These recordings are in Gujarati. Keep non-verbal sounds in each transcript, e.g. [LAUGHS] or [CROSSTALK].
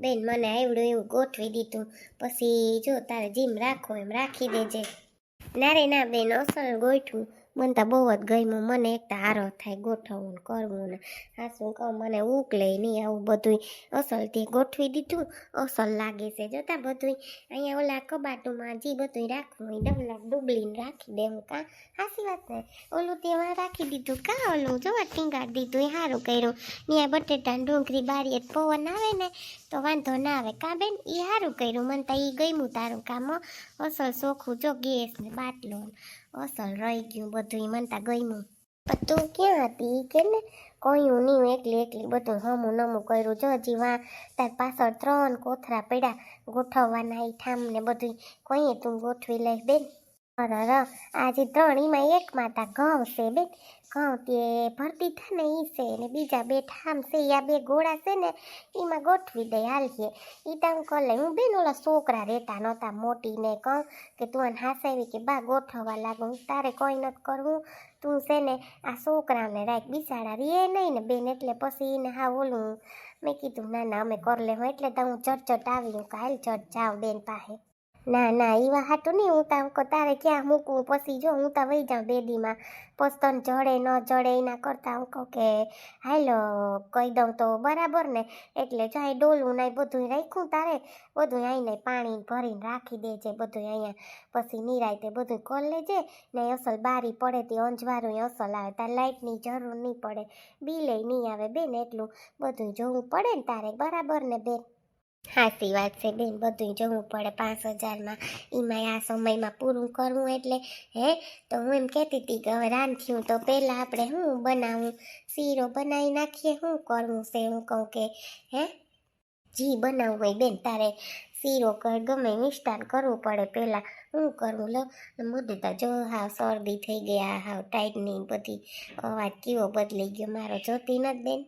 બેન, મને આવડું એવું ગોઠવી દીધું. પછી જો તારે જીમ રાખો એમ રાખી દેજે. ના રે, ના બેન, અસલ ગોઠવું. મને તો બહુ જ ગમ્યું. મને એક તો હારો થાય, ગોઠવવું ને કરવું ને. હા, શું કહું? મને ઉકલે નહીં આવું બધું અસલ તે ગોઠવી દીધું. અસલ લાગે છે. જોતા બધું અહીંયા ઓલા કબાટુમાં જે બધું રાખવું એ ડબલા ડુબલીને રાખી દેવું કાં? સાચી વાત ને. ઓલું તેમાં રાખી દીધું કાં? ઓલું જોવા ટીંગાડી દીધું, એ સારું કર્યું. ત્યાં બટેટા ડુંગળી બારીએ પવન આવે ને, તો વાંધો ના આવે. કાં બેન? એ સારું કર્યું. મને તો એ ગમ્યું તારું કામ અસલ ચોખ્ખું જો ગેસ ને બાટલો અસલ રહી ગયું બધું ઈ ગયું તું ક્યાં હતી કે ને કહ્યું નહીં એકલી એકલી બધું હમું નમું કર્યું જો હજી વા તાર પાછળ ત્રણ કોથરા પડ્યા ગોઠવવાના એ ઠામ ને બધું કોઈએ તું ગોઠવી લઈ બેન અરર, આજે એમાં એક માતા ઘઉં છે બેન. ઘઉં તે ભરતી થાય ને ઈ છે ને બીજા બે ઠામ છે, યા બે ગોળા છે ને એમાં ગોઠવી દે હાલીએ. ઈ તો હું કર હું બેન ઓલા છોકરા રહેતા નહોતા મોટી ને કહું કે તું આને હાસાવી કે બા ગોઠવવા લાગુ તારે કોઈ નથી કરવું. તું છે ને આ છોકરાને રાખ બિચારા રે નહીં ને બેન, એટલે પછી એને હા ઓલું, મેં કીધું, ના ના, અમે કર લે એટલે તો હું ચટ આવી હું કાલ ચટ જાઉં બેન પાસે. ના ના એવા હાટું નહીં હું તા કહું તારે ક્યાં મૂકવું? પછી જો હું તા વહી જાઉં બેદીમાં. પછી તને જડે, ન જડે, એના કરતાં હું કહું કે, હાલો કહી દઉં તો બરાબર ને. એટલે ચાહે ડોલું ને બધું રાખ્યું તારે બધું આઈને પાણી ભરીને રાખી દેજે બધું અહીંયા. પછી નિરાયતે બધું કોલ લેજે ને અસલ બારી પડે, તે અંજવારું અસલ આવે. તારે લાઇટની જરૂર નહીં પડે. બિલે નહીં આવે બેન એટલું. બધું જોવું પડે ને તારે. બરાબર ને બેન? સાચી વાત છે બેન બધું જવું પડે પાંચ હજારમાં. એમાં આ સમયમાં પૂરું કરવું એટલે, હે? તો હું એમ કહેતી હતી કે હવે રાંધ્યું તો પહેલાં આપણે હું બનાવું? શીરો બનાવી નાખીએ શું કરવું છે? હું કહું કે, હે? જી બનાવવું હોય બેન, તારે શીરો કર, ગમે મિષ્ટાન કરવું પડે પહેલાં. શું કરવું? લો મુદ્દે તો જો હાવ શરદી થઈ ગયા હાવ ટાઈટની બધી અવાજ કેવો બદલી ગયો? મારો જોતી નથી બેન.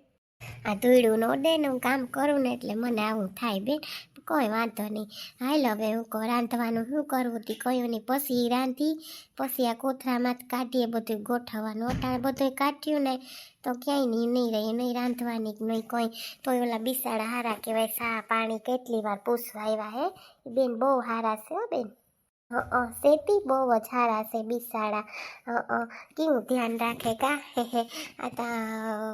આ ધૂળું ન હું કામ કરું ને એટલે મને આવું થાય બેન. કોઈ વાંધો નહીં. હાલ હવે હું કહું રાંધવાનું શું કરવું તી? કયું નહીં પછી રાંધી, પછી આ કોથરામાં જ કાઢીએ બધું, ગોઠવવાનું. અટાણે બધું કાઢ્યું ને તો ક્યાંય નહીં નહીં રહે, નહીં રાંધવાની નહીં કોઈ. તો ઓલા બિસાડા હારા કહેવાય સા પાણી કેટલી વાર પૂછવા આવ્યા હે? બેન બહુ હારા છે હો બેન. હં સેતી બહુ હારા છે બિસાડા. હં કેવું ધ્યાન રાખે કા? હે હે. આ તા,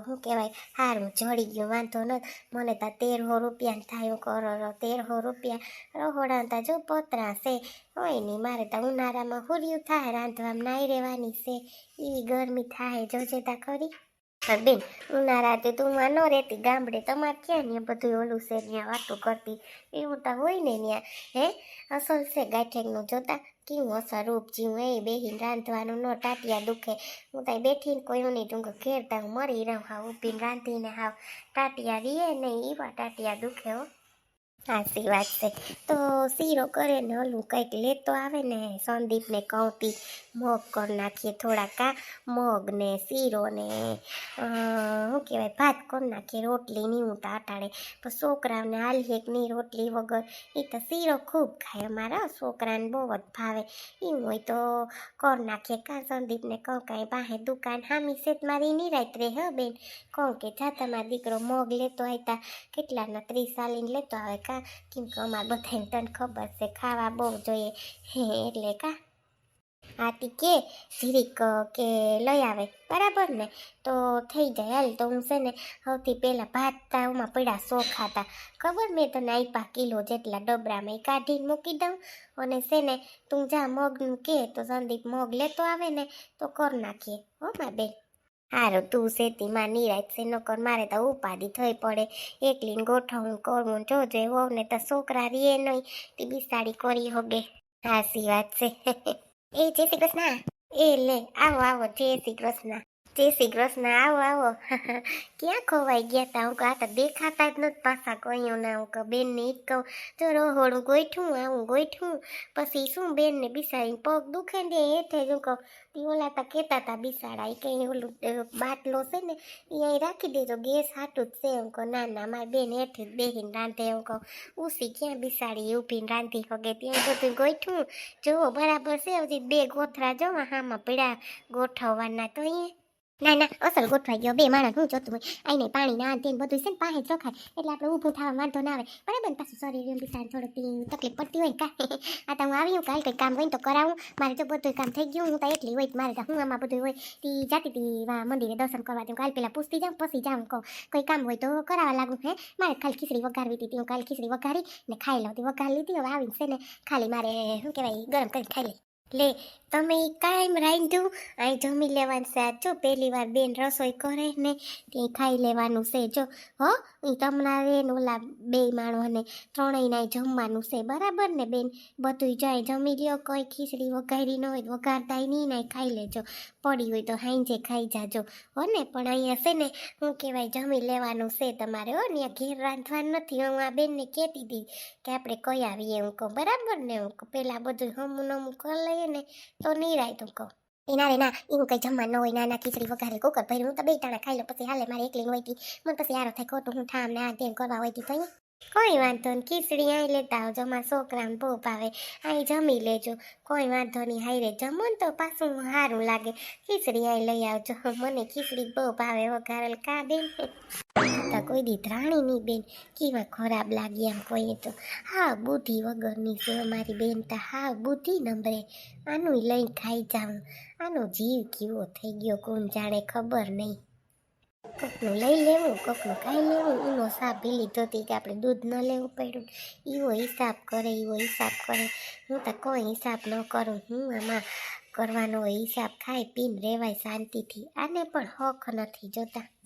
શું કહેવાય? હારું, જડી ગયું, વાંધો ન, મને તા તેરસો રૂપિયા થાય કરો તેરસો રૂપિયા. રહોડા તા જો પતરા છે. હોય નહીં મારે તો ઉનાળામાં હુર્યું થાય, રાંધવામાં નાઈ રહેવાની છે. એ ગરમી થાય, જોજે તા ખરી. બેન ઉનાળાથી તું માં ન રહેતી ગામડે તમારે ક્યાં ને બધું ઓલું છે, ત્યાં વાતો કરતી. એવું તો હોય ને ત્યાં, હે? અસલ છે ગાંઠેકનું જોતા, કેવું અસર રૂપ જીવું એ બેહીને રાંધવાનું ન ટાટિયા દુખે. હું ત્યાં બેઠીને કોઈ નહીં તું ઘેરતા હું મરી રહું હા ઉભીને રાંધીને હાવ ટાટિયા રીએ નહીં એવા ટાટિયા દુખે હો. સાચી વાત છે. તો શીરો કરે ને ઓલું કંઈક લેતો આવે ને, સંદીપને કહુંતી, મગ કરી નાખીએ થોડાક મગ ને શીરો ને. શું કહેવાય, ભાત કરી નાખીએ રોટલી નહીં હું તો અટાડે તો છોકરાઓને હાલીએ કે નહીં રોટલી વગર? એ તો શીરો ખૂબ ખાય અમારા છોકરાને બહુ જ ભાવે. એવું હોય તો કરી નાખીએ. કા સંદીપને કહું કાંઈ બાહે દુકાન હામી સેત મારી નિરાત રે હ બેન? કહું કે, જા તમારો દીકરો મગ લેતો આવતા કેટલાના ત્રીસ સાલીને લેતો આવે. કા કેમ કે અમારે બધાને તને ખબર છે, ખાવા બહુ જોઈએ. હે, એટલે કા? આતી કે જીરીક કે લઈ આવે. બરાબર ને? તો થઈ જાય હાલ તો હું છે ને સૌથી પહેલાં ભાત તાવમાં પડ્યા ચોખા હતા. ખબર? મેં તને આપ્યા કિલો જેટલા ડબરામાં એ કાઢીને મૂકી દઉં. અને છે ને, તું જા, મગનું કે, તો સંદીપ મગ લેતો આવે ને, તો કર નાખીએ. હો મા બેન. હારું, તું શેતીમાં નિરાય નિરાત કર મારે તો ઉપાધિ થઈ પડે. એકલીને ગોઠવું, કરવું જોજે એવો ને તો છોકરા રીએ નહીં. તે બિસાડી કરી હોગે. હાસી વાત છે. [LAUGHS] એ જય શ્રી કૃષ્ણ. એ લે, આવો આવો, જય શ્રી કૃષ્ણ. જય શ્રી કૃષ્ણ આવો આવો ક્યાં ખોવાઈ ગયા તા હું આ તો દેખાતા જ નથી પાછા કહ્યું ના હું કહું બેનને ઈ જ કહું જો રોહોડું ગોઠું આવું ગોઠું પછી શું બેનને બિસાડી પગ દુખે ને હેઠે જ હું કહું તે ઓલા તા કહેતા હતા બિસાડા એ કંઈ ઓલું બાટલો છે ને એ અહીં રાખી દેજો ગેસ હાટું જ છે હું કહું ના ના મારી બેન હેઠે જ બેહીને રાંધે હું કહું ઉસી ક્યાં બિસાડી ઊભીને રાંધી શકે ત્યાં બધું ગોઠું જુઓ બરાબર છે હજી બે ગોથરા જો હામાં પીડા ગોઠવવાના તો અહીંયા ના ના, અસલ ગોઠવાઈ ગયો. બે માણસ, હું જોતું હોય. આઈને પાણી ના તેન બધું છે ને પાસે જ એટલે આપણે ઊભું થવા વાંધો ના આવે. બરાબર પાછું શરીર એમ બી થોડુંક તકલીફ પડતી હોય કા [LAUGHS] આ તો હું આવી હું, કાલ કંઈ કામ હોય તો કરાવું. મારે જો બધું કામ થઈ ગયું, હું તો એટલી હોય મારે તો હું આમાં બધું હોય. તી જાતી હતી મંદિરે દર્શન કરવા દઉં કાલ પેલા પૂછતી જાઉં, પછી જાઉં કહું. કોઈ કામ હોય તો કરાવવા લાગુ, હે? મારે ખાલી ખીચડી વઘારવી હતી હું કાલ ખીચડી વઘારી ને ખાઈ લઉં તી. વઘારી લીધી, હવે આવીને છે ને ખાલી મારે, શું કહેવાય, ગરમ કરીને ખાઈ લઈ. લે, તમે કાયમ રાંધ્યું અહીં જમી લેવાનું છે જો, પહેલી વાર બેન રસોઈ કરે ને, તે ખાઈ લેવાનું છે. જો, હો એ તમારે ને ઓલા બે માણોને ત્રણેયના જમવાનું છે. બરાબર ને બેન? બધું જાય, જમી લ્યો. કોઈ ખીચડી વઘારી ન હોય વઘારતા નહીં ને ખાઈ લેજો. પડી હોય તો હાંજે ખાઈ જાજો. હો ને, પણ અહીંયા છે ને શું કહેવાય જમી લેવાનું છે તમારે. હો, ને ઘેર રાંધવાનું નથી. હું આ બેનને કહેતી હતી કે આપણે કઈ આવીએ હું કહું. બરાબર ને? હું પહેલાં બધું હમું નમું કરી લઈએ ને તો નિરાય તું કહું. એના રે ના, એવું કંઈ જમવા ન હોય નાના ખીચડી વઘારે કુકર ભાઈ હું તો બે ટાણા ખાઈ લો પછી હાલે મારે એકલી હોય હતી મને પછી યારો થાય ખોટું, હું ઠામ ને આ તેમ કરવા હોય હતી તો કોઈ વાંધો નહીં. ખીચડી અહીં લેતા આવજો. મારા છોકરાને બહુ ભાવે. અહીં જમી લેજો. કોઈ વાંધો નહીં. હાઈરે જમો ને તો પાછું સારું લાગે. ખીચડી અહીં લઈ આવજો. મને ખીચડી બહુ ભાવે. વઘારેલ કા બેન? તો કોઈ દી નહીં બેન. કેવા ખરાબ લાગી આમ કોઈએ તો. હા, બુદ્ધિ વગરની છે અમારી બેન તો. હા, બુદ્ધિ નંબરે. આનું લઈ ખાઈ જાઉં. આનો જીવ કેવો થઈ ગયો કોણ જાણે ખબર નહીં. કોકનું લઈ લેવું, કોકનું ખાઈ લેવું. એનો સાપ ભીલી ધોતી કે આપણે દૂધ ન લેવું પડ્યું. એવો હિસાબ કરે એવો હિસાબ કરે. હું તો કોઈ હિસાબ ન કરું. હું આમાં કરવાનો હિસાબ ખાઈ પીને રહેવાય શાંતિથી. આને પણ હક નથી જોતા.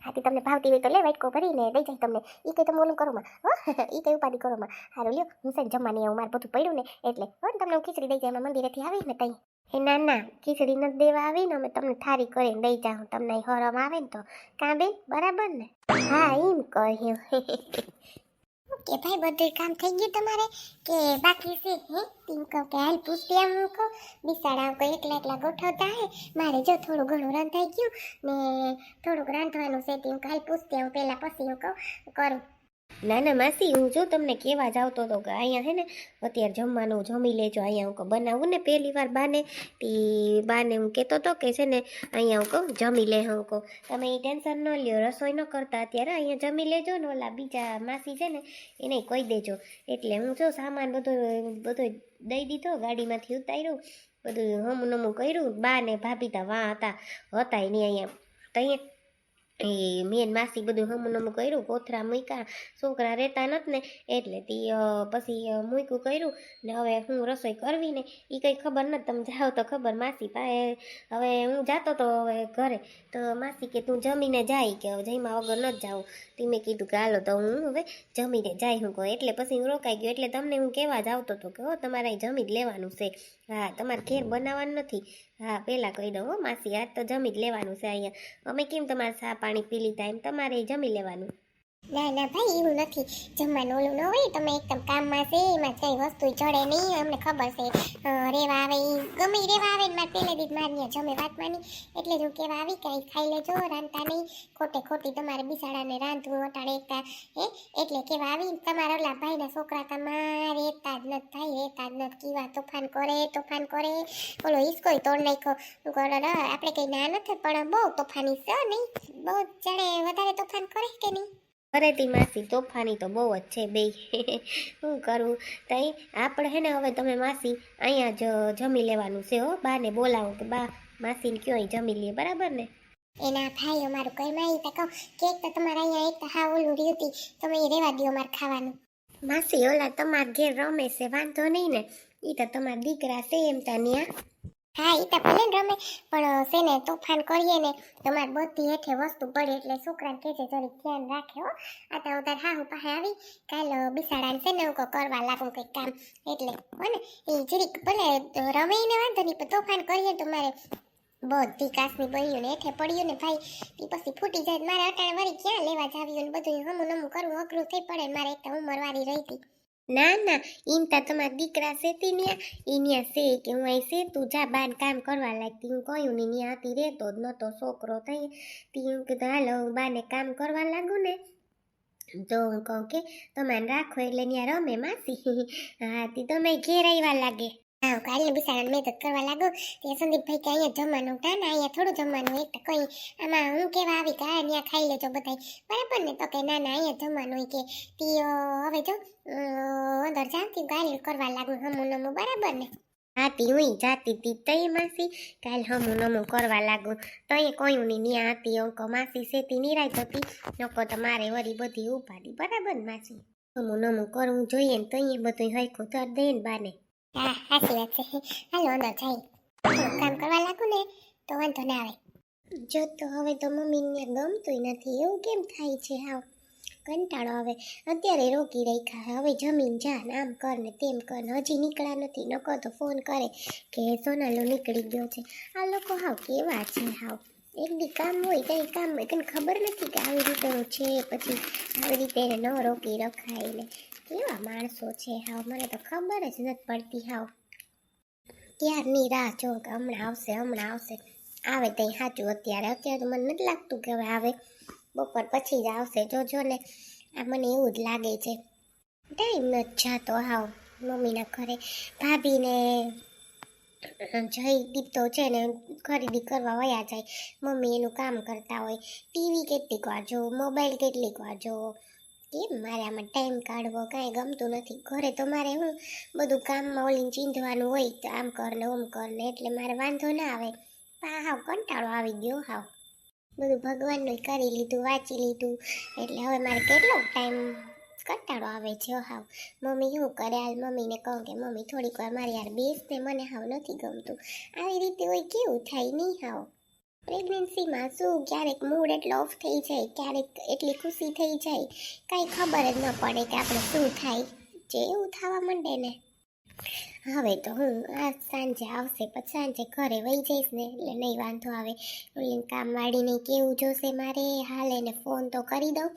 હાથી તમને ભાવતી હોય તો લે, વાટકો ભરીને દઈ જાય તમને. એ કઈ તમે ઓલું કરો માં, હો? [LAUGHS] એ કઈ ઉપાધિ કરો માં. હારું, લ્યો, હું ને જમવાની આવું, મારે બધું પડ્યું ને, એટલે, હો તમને હું ખીચડી દઈ જાય અમે મંદિરેથી આવી ને તઈ. એ ના ના, ખીચડી ન દેવા આવી ને, અમે તમને થારી કરીને દઈ જાઉં, તમને હરમ આવે ને તો. કાં બેન? બરાબર ને? હા એમ કહ્યું. [LAUGHS] કે ભાઈ બધું કામ થઈ ગયું તમારે? કે બાકી છે, હે? તીમ કહું કે હાલ પૂછતી આમ હું કહું બિસાડા કોઈ એકલા એકલા ગોઠવતા હે? મારે જો થોડું ઘણું રંધાઈ ગયું ને થોડુંક રાંધવાનું છે તીમ હાલ પૂછતી આવું પહેલાં પછી હું કહું, કરું. ના ના, માસી, હું જો તમને કેવા જ આવતો હતો કે અહીંયા હે ને, અત્યારે જમવાનું જમી લેજો. અહીંયા હું બનાવું ને પહેલી વાર બાને, તી બાને હું કહેતો હતો કે છે ને, અહીંયા હું કહું, જમી લે, હું કહું. તમે એ ટેન્શન ન લ્યો, રસોઈ ન કરતા અત્યારે અહીંયા જમી લેજો ને, ઓલા બીજા માસી છે ને, એને કહી દેજો. એટલે હું જો સામાન બધો બધો દઈ દીધો, ગાડીમાંથી ઉતાર્યું, બધું હમું નમું કર્યું. બા ને ભાભી તા વાં હતા હતા નહીં અહીંયા. તો અહીંયા એ મેન માસી બધું હમું નમું કર્યું કોથરા મૂક્યા, છોકરા રહેતા નથી ને એટલે તી પછી મૂક્યું, કર્યું, ને હવે હું રસોઈ કરવી ને એ કંઈ ખબર નથી, તમે જાઓ તો ખબર માસી પાસે, હવે હું જાતો તો હવે ઘરે, તો માસી કે તું જમીને જાય કે હવે વગર નથી જાઉં. તો મેં કીધું કે હાલો તો હું હવે જમીને જાય હું કહું, એટલે પછી હું રોકાઈ ગયો, એટલે તમને હું કહેવા જ આવતો હતો કે, હો, તમારે જમી જ લેવાનું છે. હા, તમારે ઘેર બનાવવાનું નથી. હા, પહેલાં કહી દઉં હો, માસી, આજ તો જમી જ લેવાનું છે અહીંયા. અમે કેમ તમારે ચા પાણી પી લીધા એમ? તમારે જમી લેવાનું. ના ના ભાઈ એવું નથી. જમવાનું ઓલું ન હોય તમે એકદમ કામમાં છે એમાં કઈ વસ્તુ જડે નહીં અમને ખબર છે. રેવા આવે ગમે રેવા આવે ને મારે પહેલેથી જ મારી જમે વાત માની એટલે જ હું કહેવા આવી કે ખાઈ લેજો રાંધતા નહીં. ખોટે ખોટી તમારે બિસાડાને રાંધવું અટાડે એકતા હે? એટલે કહેવા આવી તમારા ઓલા ભાઈના છોકરા તમારે રહેતા જ નથી ભાઈ રહેતા જ નથી. કીવા તોફાન કરે તોફાન કરે. ઓલો હિસકોય તોડ નાખ્યો. હું કહું, "અરે, આપણે કંઈ ના નથી પણ બહુ તોફાની છે નહીં? બહુ જાણે વધારે તોફાન કરે કે નહીં? અરેતી માસી તોફાની તો બહુ જ છે બે શું કરવું તઈ આપણે હે ને હવે તમે માસી અહીંયા જ જમી લેવાનું છે હો. બાને બોલાવો કે બા માસીને કયો જમી લઈએ બરાબર ને? એના ભાઈ અમારું કઈ માં તો કહું. કેક તો તમારા અહીંયા એક તો હા ઓલું રહ્યું હતી તમે એ રેવા દો અમારે ખાવાનું. માસી ઓલા તમારા ઘેર રમે છે વાંધો નહીં ને. એ તો તમારા દીકરા છે એમ તાનિયા હા એ તો ભલે રમે પણ છે ને, તોફાન કરીએ ને તમારે બધી હેઠે વસ્તુ પડે એટલે છોકરાને કહેજે જરીક ધ્યાન રાખે, હો. આ તો તાર હાહુ પાસે આવી, કાલ બિસાડાને છે ને, હું કરવા લાગુ કંઈક કામ. એટલે, હો ને એ જરીક ભલે રમે ને વાંધો નહીં, પણ તોફાન કરીએ તો મારે બધી કાસની બળ્યું હેઠે પડ્યું ને, ભાઈ એ પછી ફૂટી જાય મારે અટાણે વળી ક્યાં લેવા જાવ્યું ને બધું હમું નમું કરવું અઘરું થઈ પડે મારે એક તો ઉંમર વાળી રહી હતી. ના ના એમ તા તમારા દીકરા છે ત્યાં ન્યા, ઈ ન્યા છે કે હું અહીં છે તું જા બાર કામ કરવા લાગતી, હું કહ્યું ને ન્યા હતી, રહેતો જ નહોતો છોકરો થઈ, તી હું કીધું, હાલો, હું બાને કામ કરવા લાગુ ને. તો હું કહું કે, તમારે રાખો, એટલે ત્યાં રમે માસી. [LAUGHS] હા, તી તમે ઘેર આવ્યા લાગે. હા કાલે મેં મહેનત કરવા લાગો. તે સંદીપભાઈ કે અહીંયા જમવાનું ટા ને અહીંયા થોડું જમવાનું એક તો કઈ. આમાં હું કેવા આવી કે ત્યાં ખાઈ લેજો બધાય. બરાબર ને? તો કે ના ના, અહીંયા જમવાનું કે. તીઓ, હવે જો અંદર જાતી ગાલી કરવા લાગુ હમું નમું બરાબર ને? હાતી હું જાતી તી તઈ માસી. કાલ હમું નમું કરવા લાગુ. તઈ કોયું ની ન્યા હતી, અંકો માસી સેતી નિરાય હતી નકો તો મારે વરી બધી ઉપાડી. બરાબર ને માસી? હમું નમું કરવું જોઈએ ને તઈ બધું હરખું ધર દે ને બાને. હા વાત છે. હાલો, અંદર જઈ કામ કરવા લાગુ ને, તો વાંધો ના આવે. જો તો હવે તો મમ્મીને ગમતું નથી. એવું કેમ થાય છે હાવ કંટાળો આવે. અત્યારે રોકી રાખ્યા હવે જમીન જા આમ કર ને તેમ કર ને હજી નીકળ્યા નથી. નકો તો ફોન કરે કે સોનાલો નીકળી ગયો છે. આ લોકો હાવ કેવા છે હાવ? એક બી કામ હોય કંઈ કામ હોય. કંઈ ખબર નથી કે આવી રીતેનું છે? પછી આવી રીતે ન રોકી રખાય ને. કેવા માણસો છે હાવ? મને તો ખબર જ નથી પડતી હાવ. ક્યારની રાહ જો કે હમણાં આવશે હમણાં આવશે. આવે ત્યાં સાચું અત્યારે. અત્યારે મને નથી લાગતું કે હવે આવે. બપોર પછી જ આવશે. જોજો ને. આ મને એવું જ લાગે છે. ટાઈમ નથી જાતો હાવ. મમ્મીના ઘરે ભાભીને જયદીપ તો છે ને ખરીદી કરવા વયા જાય. મમ્મી એનું કામ કરતા હોય. ટીવી કેટલીક વાર જોવો મોબાઈલ કેટલીક વાર જોવો કેમ મારે આમાં ટાઈમ કાઢવો કાંઈ ગમતું નથી? ઘરે તો મારે હું બધું કામમાં ઓલીને ચીંધવાનું હોય તો આમ કર ને ઓમ કર ને એટલે મારે વાંધો ના આવે. પણ હાવ કંટાળો આવી ગયો હાવ. બધું ભગવાનનું કરી લીધું, વાંચી લીધું. એટલે હવે મારે કેટલો ટાઈમ કંટાળો આવે છે હાવ. મમ્મી શું કરે? હાલ મમ્મીને કહું કે, મમ્મી થોડીક વાર મારી યાર બેસ ને મને હાવ નથી ગમતું. આવી રીતે હોય કેવું થાય? નહીં હાવ. પ્રેગ્નન્સીમાં શું ક્યારેક મૂડ એટલો ઓફ થઈ જાય, ક્યારેક એટલી ખુશી થઈ જાય, કાંઈ ખબર જ ન પડે કે આપણે શું થાય, જે એવું થવા માંડે ને. હવે તો હું આ સાંજે આવશે, પછી સાંજે ઘરે વહી જઈશ ને, એટલે નહીં વાંધો આવે. ઓલી કામવાળીને કેવું જોશે મારે, હાલ એને ફોન તો કરી દઉં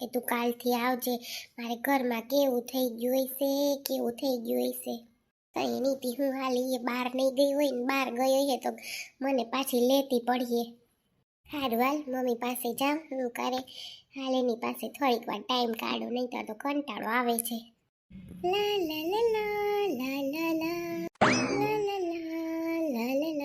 કે તું કાલથી આવજે, મારે ઘરમાં કેવું થઈ ગયું હશે, કેવું થઈ ગયું હશે. કઈ નહીં હું હાલી એ બહાર નહીં ગઈ હોય ને બહાર ગઈ હોય તો મને પાછી લેતી પડીએ. સારું હાલ, મમ્મી પાસે જાઉં, હું કરે. હાલ એની પાસે થોડીક વાર ટાઈમ કાઢો, નહીં તો કંટાળો આવે છે. લા લા લા લા લા. લા લા લા લા લા લા.